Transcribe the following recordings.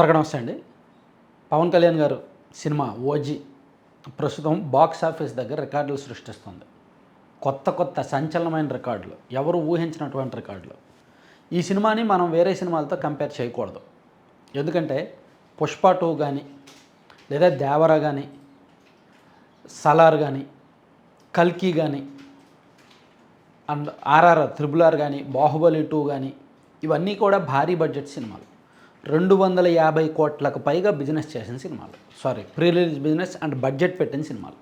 అందరికీ నమస్తే అండి పవన్ కళ్యాణ్ గారు సినిమా ఓజీ ప్రస్తుతం బాక్స్ ఆఫీస్ దగ్గర రికార్డులు సృష్టిస్తుంది. కొత్త కొత్త సంచలనమైన రికార్డులు ఎవరు ఊహించినటువంటి రికార్డులు. ఈ సినిమాని మనం వేరే సినిమాలతో కంపేర్ చేయకూడదు. ఎందుకంటే పుష్ప టూ కానీ లేదా దేవరా కానీ సలార్ కానీ కల్కి కానీ అండ్ ఆర్ఆర్ఆర్ త్రిబుల్ ఆర్ కానీ బాహుబలి టూ కానీ ఇవన్నీ కూడా భారీ బడ్జెట్ సినిమాలు. రెండు వందల యాభై కోట్లకు పైగా బిజినెస్ చేసిన సినిమాలు. Sorry pre release business and budget పెట్టిన సినిమాలు.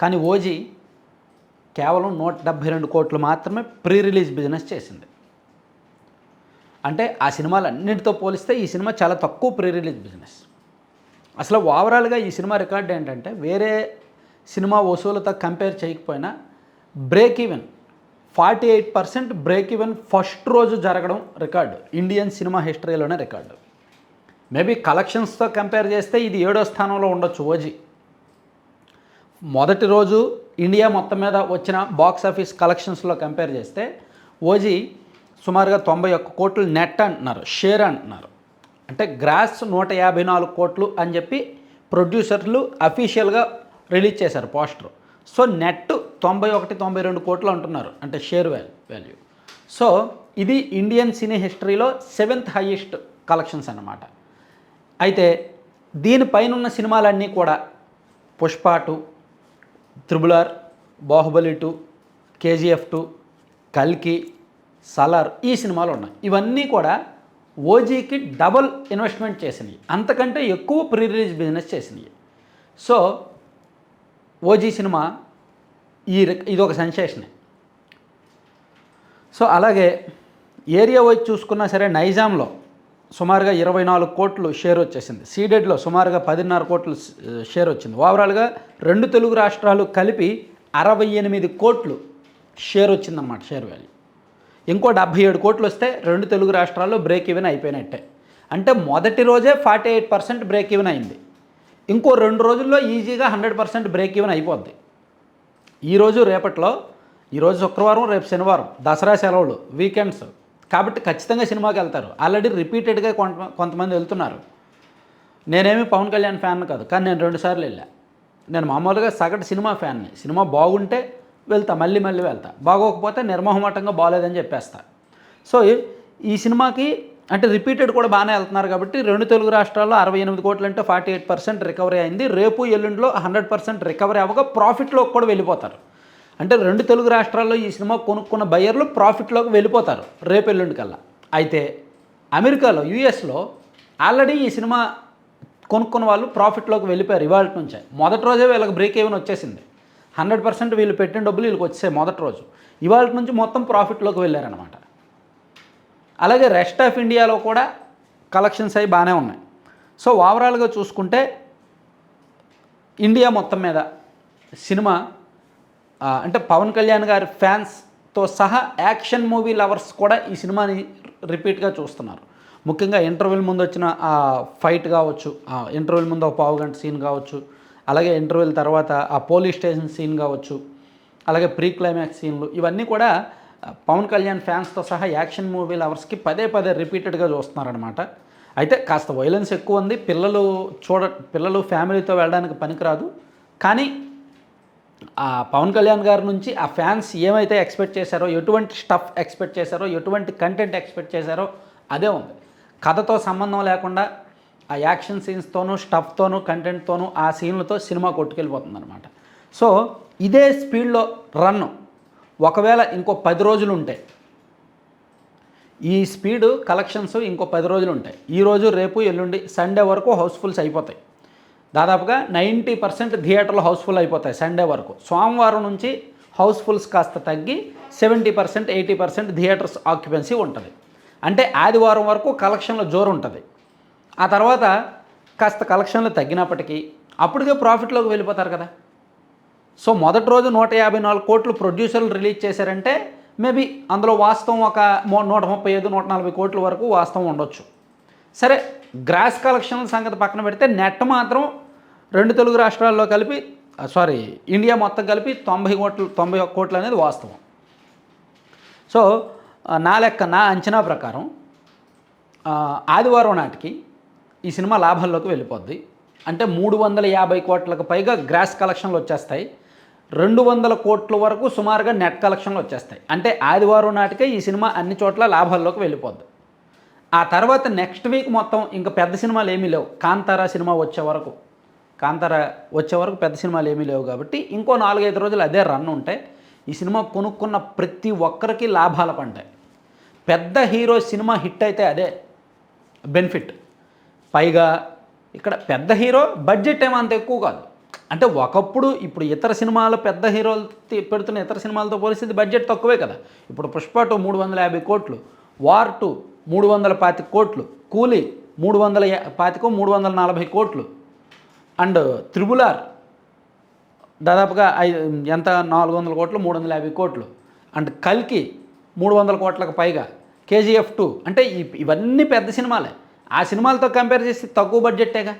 కానీ ఓజీ కేవలం నూట డెబ్భై రెండు కోట్లు మాత్రమే ప్రీ రిలీజ్ బిజినెస్ చేసింది. అంటే ఆ సినిమాలన్నింటితో పోలిస్తే ఈ సినిమా చాలా తక్కువ ప్రీ రిలీజ్ బిజినెస్. అసలు ఓవరాల్గా ఈ సినిమా రికార్డ్ ఏంటంటే వేరే సినిమా వసూలతో కంపేర్ చేయకపోయినా break even forty eight percent break even first రోజు జరగడం రికార్డు ఇండియన్ సినిమా హిస్టరీలోనే రికార్డు మేబీ కలెక్షన్స్తో కంపేర్ చేస్తే ఇది ఏడో స్థానంలో ఉండొచ్చు ఓజీ మొదటి రోజు ఇండియా మొత్తం మీద వచ్చిన బాక్స్ ఆఫీస్ కలెక్షన్స్లో కంపేర్ చేస్తే ఓజీ సుమారుగా తొంభై ఒక్క కోట్లు నెట్ అంటున్నారు షేర్ అంటున్నారు. అంటే గ్రాస్ నూట యాభై నాలుగు కోట్లు అని చెప్పి ప్రొడ్యూసర్లు అఫీషియల్గా రిలీజ్ చేశారు పోస్టర్ సో నెట్ తొంభై ఒకటి తొంభై రెండు కోట్లు అంటున్నారు అంటే షేర్ వాల్యూ వాల్యూ. సో ఇది ఇండియన్ సినీ హిస్టరీలో సెవెంత్ హైయెస్ట్ కలెక్షన్స్ అన్నమాట. అయితే దీనిపైన ఉన్న సినిమాలన్నీ కూడా Pushpa two triple R Baahubali two KGF two కల్కి సలార్ ఈ సినిమాలు ఉన్నాయి. ఇవన్నీ కూడా ఓజీకి డబుల్ ఇన్వెస్ట్మెంట్ చేసినాయి. అంతకంటే ఎక్కువ ప్రీ రిలీజ్ బిజినెస్ చేసినాయి. సో ఓజీ సినిమా ఈ ఇది ఒక సెన్సేషనే. సో అలాగే ఏరియా వైజ్ చూసుకున్నా సరే నైజాంలో సుమారుగా ఇరవై నాలుగు కోట్లు షేర్ వచ్చేసింది. సీడెడ్లో సుమారుగా పదిన్నర కోట్లు షేర్ వచ్చింది. ఓవరాల్గా రెండు తెలుగు రాష్ట్రాలు కలిపి అరవై ఎనిమిది కోట్లు షేర్ వచ్చిందన్నమాట షేర్ వాల్యూ. ఇంకో డెబ్భై ఏడు కోట్లు వస్తే రెండు తెలుగు రాష్ట్రాల్లో బ్రేక్ ఈవెన్ అయిపోయినట్టే. అంటే మొదటి రోజే forty eight percent break even అయింది. ఇంకో రెండు రోజుల్లో ఈజీగా హండ్రెడ్ పర్సెంట్ బ్రేక్ ఈవెన్ అయిపోద్ది. ఈరోజు రేపట్లో ఈరోజు శుక్రవారం రేపు శనివారం దసరా సెలవులు వీకెండ్స్ కాబట్టి ఖచ్చితంగా సినిమాకి వెళ్తారు. ఆల్రెడీ రిపీటెడ్గా కొంత కొంతమంది వెళ్తున్నారు. నేనేమి పవన్ కళ్యాణ్ ఫ్యాన్ కాదు కానీ నేను రెండుసార్లు వెళ్ళా. నేను మామూలుగా సగటు సినిమా ఫ్యాన్ని. సినిమా బాగుంటే వెళ్తా మళ్ళీ మళ్ళీ వెళ్తా. బాగోకపోతే నిర్మోహమాటంగా బాగాలేదని చెప్పేస్తా. సో ఈ సినిమాకి అంటే రిపీటెడ్ కూడా బాగానే వెళ్తున్నారు కాబట్టి రెండు తెలుగు రాష్ట్రాల్లో అరవై ఎనిమిది కోట్లు అంటే ఫార్టీ ఎయిట్ పర్సెంట్ రికవరీ అయింది. రేపు ఎల్లుండిలో హండ్రెడ్ పర్సెంట్ రికవరీ అవ్వగా ప్రాఫిట్లోకి కూడా వెళ్ళిపోతారు. అంటే రెండు తెలుగు రాష్ట్రాల్లో ఈ సినిమా కొనుక్కున్న బయ్యర్లు ప్రాఫిట్లోకి వెళ్ళిపోతారు రేపు ఎల్లుండి కల్లా. అయితే అమెరికాలో యూఎస్లో ఆల్రెడీ ఈ సినిమా కొనుక్కున్న వాళ్ళు ప్రాఫిట్లోకి వెళ్ళిపోయారు ఇవాళ నుంచే. మొదటి రోజే వీళ్ళకి బ్రేక్ ఏమైనా వచ్చేసింది. హండ్రెడ్ పర్సెంట్ వీళ్ళు పెట్టిన డబ్బులు వీళ్ళకి వచ్చాయి మొదటి రోజు. ఇవాళ నుంచి మొత్తం ప్రాఫిట్లోకి వెళ్ళారనమాట అలాగే రెస్ట్ ఆఫ్ ఇండియాలో కూడా కలెక్షన్స్ అవి బాగానే ఉన్నాయి. సో ఓవరాల్గా చూసుకుంటే ఇండియా మొత్తం మీద సినిమా అంటే పవన్ కళ్యాణ్ గారి ఫ్యాన్స్తో సహా యాక్షన్ మూవీ లవర్స్ కూడా ఈ సినిమాని రిపీట్గా చూస్తున్నారు. ముఖ్యంగా ఇంటర్వ్యూల ముందు వచ్చిన ఆ ఫైట్ కావచ్చు ఆ ఇంటర్వ్యూల ముందు ఒక పావు గంట సీన్ కావచ్చు అలాగే ఇంటర్వ్యూల తర్వాత ఆ పోలీస్ స్టేషన్ సీన్ కావచ్చు అలాగే ప్రీ క్లైమాక్స్ సీన్లు ఇవన్నీ కూడా పవన్ కళ్యాణ్ ఫ్యాన్స్తో సహా యాక్షన్ మూవీ లవర్స్కి పదే పదే రిపీటెడ్గా చూస్తున్నారనమాట అయితే కాస్త వైలెన్స్ ఎక్కువ ఉంది. పిల్లలు చూడ పిల్లలు ఫ్యామిలీతో వెళ్ళడానికి పనికిరాదు. కానీ ఆ పవన్ కళ్యాణ్ గారి నుంచి ఆ ఫ్యాన్స్ ఏమైతే ఎక్స్పెక్ట్ చేశారో ఎటువంటి స్టఫ్ ఎక్స్పెక్ట్ చేశారో ఎటువంటి కంటెంట్ ఎక్స్పెక్ట్ చేశారో అదే ఉంది. కథతో సంబంధం లేకుండా ఆ యాక్షన్ సీన్స్తోనూ స్టఫ్తోనూ కంటెంట్తోనూ ఆ సీన్లతో సినిమా కొట్టుకెళ్ళిపోతుంది అనమాట సో ఇదే స్పీడ్లో రన్ ఒకవేళ ఇంకో పది రోజులు ఉంటాయి ఈ స్పీడ్ కలెక్షన్స్ ఇంకో పది రోజులు ఉంటాయి ఈ రోజు రేపు ఎల్లుండి సండే వరకు హౌస్ఫుల్స్ అయిపోతాయి. దాదాపుగా నైంటీ పర్సెంట్ థియేటర్లు హౌస్ఫుల్ అయిపోతాయి సండే వరకు. సోమవారం నుంచి హౌస్ఫుల్స్ కాస్త తగ్గి seventy percent eighty percent theatres occupancy ఉంటుంది. అంటే ఆదివారం వరకు కలెక్షన్ల జోరు ఉంటుంది. ఆ తర్వాత కాస్త కలెక్షన్లు తగ్గినప్పటికీ అప్పటికే ప్రాఫిట్లోకి వెళ్ళిపోతారు కదా. సో మొదటి రోజు నూట యాభై నాలుగు కోట్లు ప్రొడ్యూసర్లు రిలీజ్ చేశారంటే మేబీ అందులో వాస్తవం ఒక నూట ముప్పై ఐదు నూట నలభై కోట్ల వరకు వాస్తవం ఉండొచ్చు. సరే గ్రాస్ కలెక్షన్ సంగతి పక్కన పెడితే నెట్ మాత్రం రెండు తెలుగు రాష్ట్రాల్లో కలిపి సారీ ఇండియా మొత్తం కలిపి తొంభై కోట్లు తొంభై ఒక్క కోట్లు అనేది వాస్తవం. సో నా లెక్క నా అంచనా ప్రకారం ఆదివారం నాటికి ఈ సినిమా లాభాల్లోకి వెళ్ళిపోద్ది. అంటే మూడు వందల యాభై కోట్లకు పైగా గ్రాస్ కలెక్షన్లు వచ్చేస్తాయి. రెండు వందల కోట్ల వరకు సుమారుగా నెట్ కలెక్షన్లు వచ్చేస్తాయి. అంటే ఆదివారం నాటికే ఈ సినిమా అన్ని చోట్ల లాభాల్లోకి వెళ్ళిపోద్ది. ఆ తర్వాత నెక్స్ట్ వీక్ మొత్తం ఇంకా పెద్ద సినిమాలు ఏమీ లేవు. కాంతారా సినిమా వచ్చే వరకు. కాంతారా వచ్చే వరకు పెద్ద సినిమాలు ఏమీ లేవు కాబట్టి ఇంకో నాలుగైదు రోజులు అదే రన్ ఉంటాయి ఈ సినిమా కొనుక్కున్న ప్రతి ఒక్కరికి లాభాల పంటాయి పెద్ద హీరో సినిమా హిట్ అయితే అదే బెనిఫిట్. పైగా ఇక్కడ పెద్ద హీరో బడ్జెట్ ఏమో అంత ఎక్కువ కాదు. అంటే ఒకప్పుడు ఇప్పుడు ఇతర సినిమాలు పెద్ద హీరోలు పెడుతున్న ఇతర సినిమాలతో పోలిస్తే బడ్జెట్ తక్కువే కదా. ఇప్పుడు పుష్ప టూ మూడు వందల యాభై కోట్లు వార్ టూ మూడు వందల పాతిక కోట్లు కూలీ మూడు వందల పాతికో మూడు వందల నలభై కోట్లు అండ్ త్రిబులార్ దాదాపుగా ఎంత? నాలుగు వందల కోట్లు మూడు వందల యాభై కోట్లు అండ్ కల్కి మూడు వందల కోట్లకు పైగా కేజీఎఫ్ టూ. అంటే ఇ- ఇవన్నీ పెద్ద సినిమాలే. ఆ సినిమాలతో కంపేర్ చేసి తక్కువ బడ్జెట్టేగా.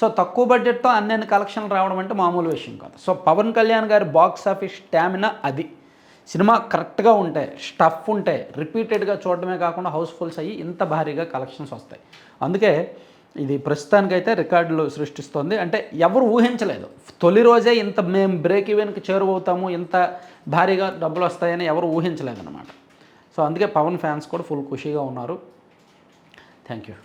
సో తక్కువ బడ్జెట్తో అన్ని కలెక్షన్లు రావడం అంటే మామూలు విషయం కాదు. సో పవన్ కళ్యాణ్ గారి బాక్స్ ఆఫీస్ స్టామినా అది. సినిమా కరెక్ట్గా ఉంటే స్టఫ్ ఉంటే రిపీటెడ్గా చూడడమే కాకుండా హౌస్ఫుల్స్ అయ్యి ఇంత భారీగా కలెక్షన్స్ వస్తాయి. అందుకే ఇది ప్రస్తుతానికైతే రికార్డులు సృష్టిస్తోంది. అంటే ఎవరు ఊహించలేదు. తొలి రోజే ఇంత మేము బ్రేక్ ఈవెన్కి చేరువవుతాము ఇంత భారీగా డబ్బులు వస్తాయని ఎవరు ఊహించలేదన్నమాట. సో అందుకే పవన్ ఫ్యాన్స్ కూడా ఫుల్ ఖుషీగా ఉన్నారు. Thank you